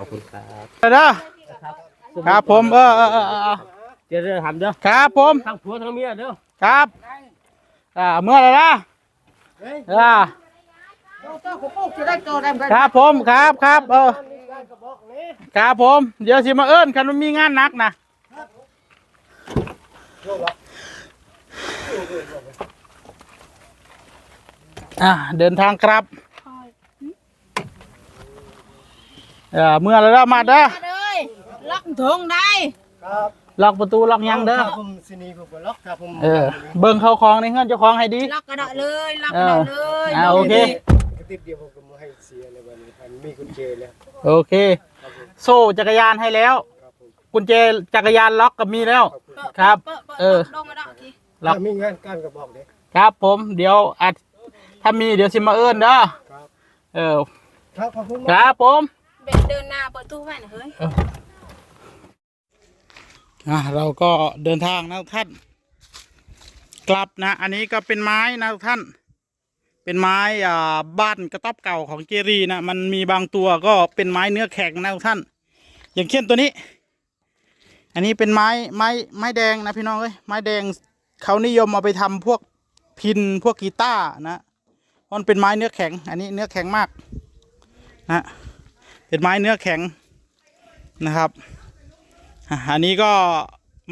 ขอบคุณครับเด้อครับผมเออเออเออเออเดี๋ยวจะทำเด้อครับผมทั้งผัวทั้งเมียเด้อครับอ่าเมื่อไหรนะอ่าครับผมครับครับเออครับผม เดี๋ยวสิมาเอิ้นคันมันมีงานหนักนะอ่าเดินทางครับ เออเมื่อไหรแล้วมาเด้อมาเลยล็อกทงได้ครับล็อกประตูล็อกหยังเด้อ ครับผมสินีผมก็ล็อกครับผมเออ เบิ่งเข้าคลองในเฮือนเจ้าของให้ดี ล็อกกระดาษเลยล็อกกระดาษเลยอ่าโอเค กระติบเดียวผมก็มาให้เสียในวันนี้พันมีกุญแจแล้วโอเค โซ่จักรยานให้แล้ว ครับผมกุญแจจักรยานล็อกก็มีแล้ว ครับเออ ลงมาดอกทีล็อก ถ้ามีงานการก็บอกเด้ครับผม เดี๋ยวอาจถ้ามีเดี๋ยวสิมาเอิ้นเด้อ ครับเออ ครับขอบคุณคมากรับผม เบ็ดเดินหน้าเปิดตู้ไว้หน่อยเฮ้ยอะเราก็เดินทางนะท่าน กลับนะ อันนี้ก็เป็นไม้นะท่าน เป็นไม้อ่าบ้านกระต๊อบเก่าของเจรีนะมันมีบางตัวก็เป็นไม้เนื้อแข็งนะท่าน อย่างเช่นตัวนี้ อันนี้เป็นไม้ไม้ไม้แดงนะพี่น้องเอ้ยไม้แดงเขานิยมเอาไปทำพวกพินพวกกีตาร์นะมันเป็นไม้เนื้อแข็ง อันนี้เนื้อแข็งมาก นะ เป็นไม้เนื้อแข็งนะครับอันนี้ก็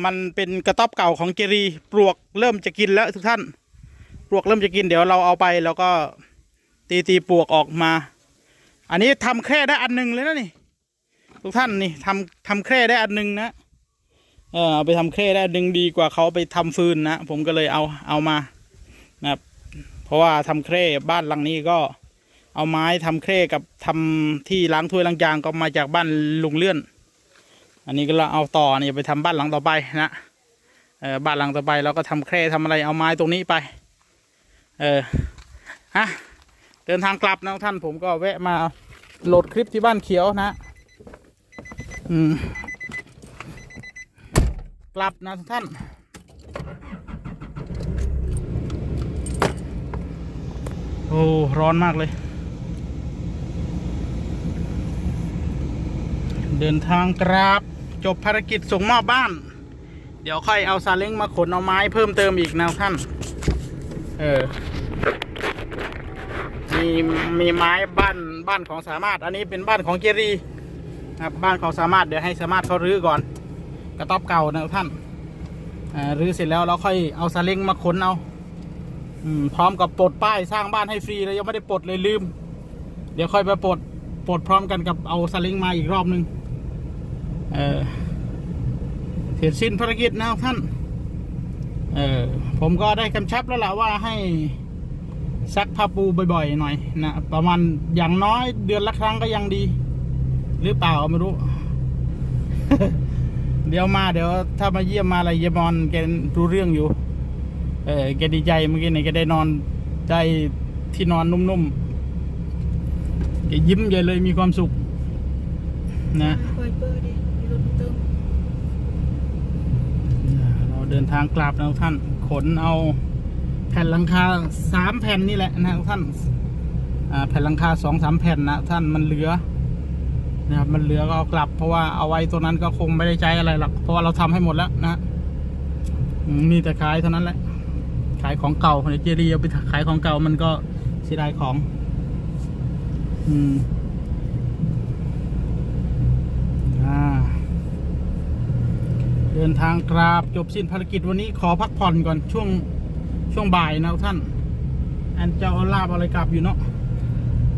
มันเป็นกระต๊อบเก่าของเจรีปลวกเริ่มจะกินแล้วทุกท่านปลวกเริ่มจะกินเดี๋ยวเราเอาไปแล้วก็ตีตีปลวกออกมา อันนี้ทำแค่ได้อันหนึ่งเลยนะนี่ ทุกท่านนี่ทำทำแค่ได้อันหนึ่งนะเออเอาไปทำแคร่ได้ดึงดีกว่าเขาไปทำฟืนนะผมก็เลยเอาเอามานะครับเพราะว่าทำแคร่บ้านหลังนี้ก็ เอาไม้ทำแคร่กับทำที่ล้างถ้วยล้างจานก็มาจากบ้านลุงเลื่อน อันนี้ก็เราเอาต่อเนี่ยไปทำบ้านหลังต่อไปนะเออบ้านหลังต่อไปเราก็ทำแคร่ทำอะไรเอาไม้ตรงนี้ไป เออฮะเดินทางกลับนะท่านผมก็แวะมาโหลดคลิปที่บ้านเขียวนะ อืมกลับนะท่านโอ้ ร้อนมากเลย เดินทางกราบจบภารกิจส่งมอบบ้าน เดี๋ยวค่อยเอาซาเล้งมาขนเอาไม้เพิ่มเติมอีกนะท่าน เออ มีมีไม้บ้านบ้านของสามารถ อันนี้เป็นบ้านของเจรีนะครับบ้านของสามารถเดี๋ยวให้สามารถเขารื้อก่อน กระต๊อบเก่านะท่านอ่ารื้อเสร็จแล้วเราค่อยเอาซาเล้งมาขนเอาอพร้อมกับปลดป้ายสร้างบ้านให้ฟรีเลยยังไม่ได้ปลดเลยลืม เดี๋ยวค่อยไปปลดปลดพร้อมกันกับเอาซาเล้งมาอีกรอบหนึ่ง เออเสร็จสิ้นภารกิจนะครับท่าน เออผมก็ได้กำชับแล้วล่ะว่าให้ซักผ้าปูบ่อยๆหน่อยนะประมาณอย่างน้อยเดือนละครั้งก็ยังดี หรือเปล่าไม่รู้ เดี๋ยวมาเดี๋ยว ถ้ามาเยี่ยมมาอะไรเยี่ยมอนแกรู้เรื่องอยู่ เออแกดีใจเมื่อกี้เนี่ยแกได้นอนได้ที่นอนนุ่มๆแกยิ้มใหญ่เลยมีความสุข นะ เปิดเปิดดิรถตึง เดินทางกลับนะทุกท่านขนเอาแผ่นหลังคาสามแผ่นนี่แหละนะทุกท่านแผ่นหลังคาสองสามแผ่นนะท่านมันเหลือนะครับมันเหลือก็เอากลับ เพราะว่าเอาไว้ตัวนั้นก็คงไม่ได้ใช้อะไรหรอกเพราะว่าเราทำให้หมดแล้วนะมีแต่ขายเท่านั้นแหละ ขายของเก่าในเจดีย์เอาไปขายของเก่ามันก็เสียดายของ อืมอ่า เดินทางกราบจบสิ้นภารกิจวันนี้ขอพักผ่อนก่อนช่วงช่วงบ่ายนะท่านอันจะเอาลาบอะไรกลับอยู่เนาะ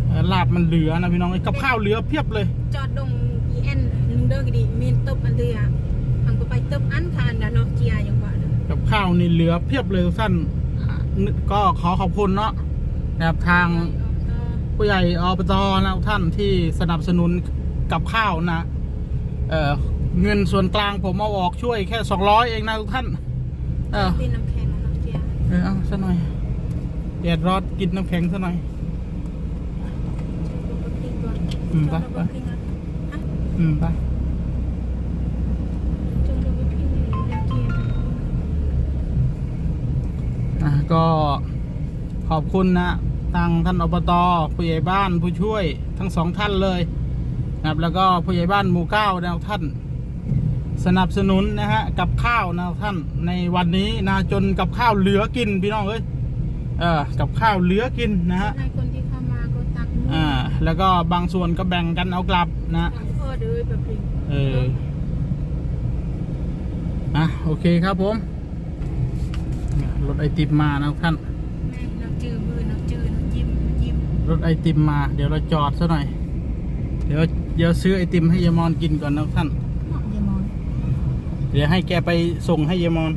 เอ่อลาบมันเหลือนะพี่น้องไอ้กับข้าวเหลือเพียบเลย จอดดงอีเอ็นนึงเด้อกี่ดีมีนตบอันเดียอังก็ไปตบอันทานกันเนาะเจียอย่างว่าเด้อกับข้าวนี่เหลือเพียบเลยทุกท่านอ่านึกก็ขอขอบคุณเนาะนะครับทางผู้ใหญ่อบตนะทุกท่านที่สนับสนุนกับข้าวนะเออ เงินส่วนกลางผมเอาออกช่วยแค่สองร้อยเองนะทุกท่าน เออตีน้ำแข็งเนาะเจียเออเอาซะหน่อยแดดร้อนกินน้ำแข็งซะหน่อย อืมไปไป อืมไปอะก็ขอบคุณนะทางท่านอบตผู้ใหญ่บ้านผู้ช่วยทั้งสองท่านเลยนะครับแล้วก็ผู้ใหญ่บ้านหมู่เก้านะท่าน สนับสนุนนะฮะกับข้าวนะท่านในวันนี้นะจนกับข้าวเหลือกินพี่น้องเอ้ยเออกับข้าวเหลือกินนะฮะให้คนที่เข้ามาก็ตักมืออ่าแล้วก็บางส่วนก็แบ่งกันเอากลับนะตักพ่อเด้อแบบนี้เอออะโอเคครับผมรถไอติมมานะท่านแม่นักจือมือนักจือนักยิ้มยิ้มรถไอติมมา เดี๋ยวเราจอดซะหน่อย เดี๋ยวเดี๋ยวซื้อไอติมให้ยายมอนกินก่อนนะท่าน เหมาะอย่ามอง เดี๋ยวให้แกไปส่งให้ยายมอน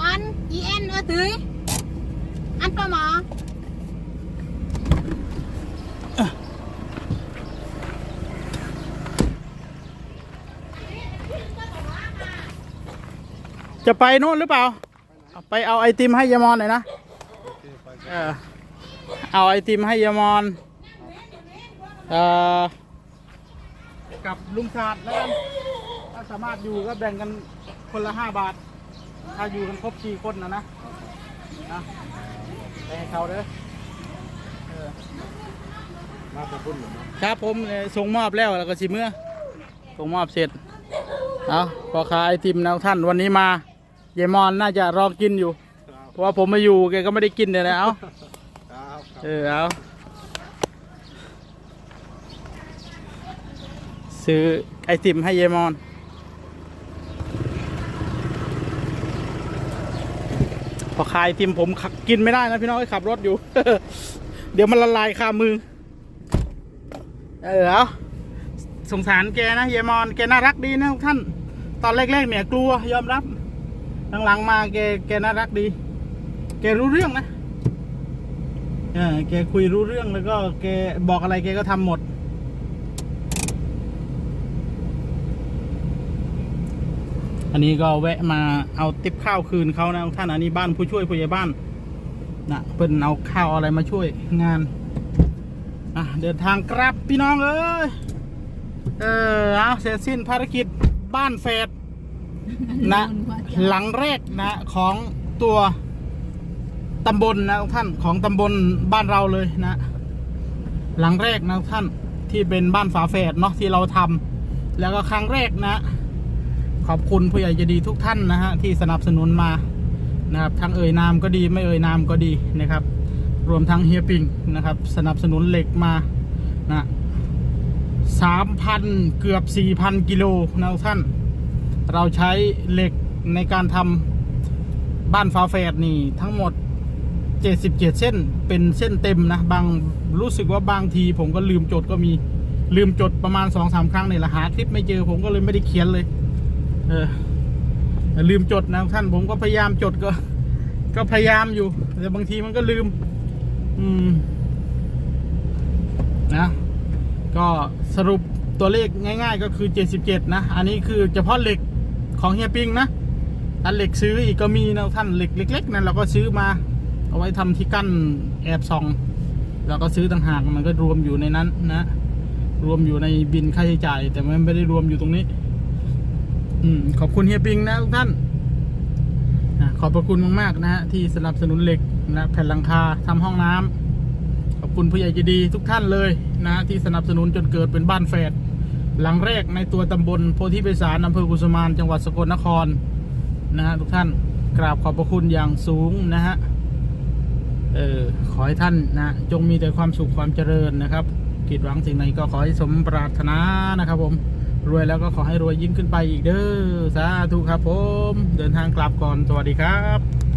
อันอีเอ็นเออตื้ออันปลาหมอจะไปโน่นหรือเปล่าเอาไปเอาไอติมให้ยายมอนหน่อยนะเออเอาไอติมให้ยายมอนเอ่อกับลุงชาดแล้วกัน ถ้าสามารถอยู่ก็แบ่งกันคนละห้าบาท ถ้าอยู่กันครบสี่คนนะนะนะแบ่งให้เขาเด้อเออมาขอบคุณหน่อยนะครับผมเนี่ยส่งมอบแล้วแล้วก็สิเมื่อส่งมอบเสร็จเอาพอขายไอติมนะท่านวันนี้มายายมอนน่าจะรอกินอยู่ เพราะว่าผมมาอยู่แกก็ไม่ได้กินเลยนะเอาครับเออเอาซื้อไอติมให้ยายมอน อขายไอติมผมกินไม่ได้นะพี่น้องขับรถอยู่ เดี๋ยวมันละลายคามือ เออเอาสงสารแกนะยายมอนแกน่ารักดีนะทุกท่าน ตอนแรกๆเนี่ยกลัวยอมรับหลังๆมาแกแกน่ารักดี แกรู้เรื่องนะเออแกคุยรู้เรื่องแล้วก็แกบอกอะไรแกก็ทำหมด อันนี้ก็แวะมาเอาติบข้าวคืนเขานะท่านอันนี้บ้านผู้ช่วยผู้ใหญ่บ้านนะเพิ่นเอาข้าวอะไรมาช่วยงานอะเดินทางกลับพี่น้องเอ้ยเออเอาเสร็จสิ้นภารกิจบ้านแฟดนะ หลังแรกนะของตัวตำบลนะท่านของตำบลบ้านเราเลยนะ หลังแรกนะท่านที่เป็นบ้านฝาแฝดเนาะที่เราทำแล้วก็ครั้งแรกนะ ขอบคุณผู้ใหญ่ใจดีทุกท่านนะฮะที่สนับสนุนมานะครับทั้งเอ่ยนามก็ดีไม่เอ่ยนามก็ดีนะครับ รวมทั้งเฮียปิงนะครับ สนับสนุนเหล็กมานะสามพันเกือบสี่พันกิโลนะท่าน เราใช้เหล็กในการทำบ้านฝาแฝดนี่ทั้งหมด77เส้นเป็นเส้นเต็มนะบางรู้สึกว่าบางทีผมก็ลืมจดก็มีลืมจดประมาณ2อสาครั้งนี่แหละหาคลิปไม่เจอผมก็เลยไม่ได้เขียนเลย เออลืมจดนะท่านผมก็พยายามจดก็ ก็พยายามอยู่ แต่บางทีมันก็ลืม อืม นะ ก็สรุปตัวเลขง่าย ๆ ก็คือ 77 นะ อันนี้คือเฉพาะเหล็กของเฮียปิงนะอันเหล็กซื้ออีกก็มีนะท่านเหล็กเล็กๆนั่นเราก็ซื้อมา เอาไว้ทำที่กั้นแอบซองแล้วก็ซื้อต่างหากมันก็รวมอยู่ในนั้นนะ รวมอยู่ในบินค่าใช้จ่าย แต่มันไม่ได้รวมอยู่ตรงนี้ อืมขอบคุณเฮียปิงนะทุกท่านอะขอบพระคุณมากๆนะฮะที่สนับสนุนเหล็กนะแผ่นหลังคาทำห้องน้ำขอบคุณผู้ใหญ่ใจดีทุกท่านเลยนะที่สนับสนุนจนเกิดเป็นบ้านแฝดหลังแรกในตัวตำบลโพธิเบสารอำเภอกุสมานจังหวัดสกลนครนะฮะทุกท่านกราบขอบพระคุณอย่างสูงนะฮะเออขอให้ท่านนะจงมีแต่ความสุขความเจริญนะครับกิดหวังสิ่งใดก็ขอให้สมปรารถนานะครับผม รวยแล้วก็ขอให้รวยยิ่งขึ้นไปอีกเด้อสาธุครับผม เดินทางกลับก่อนสวัสดีครับ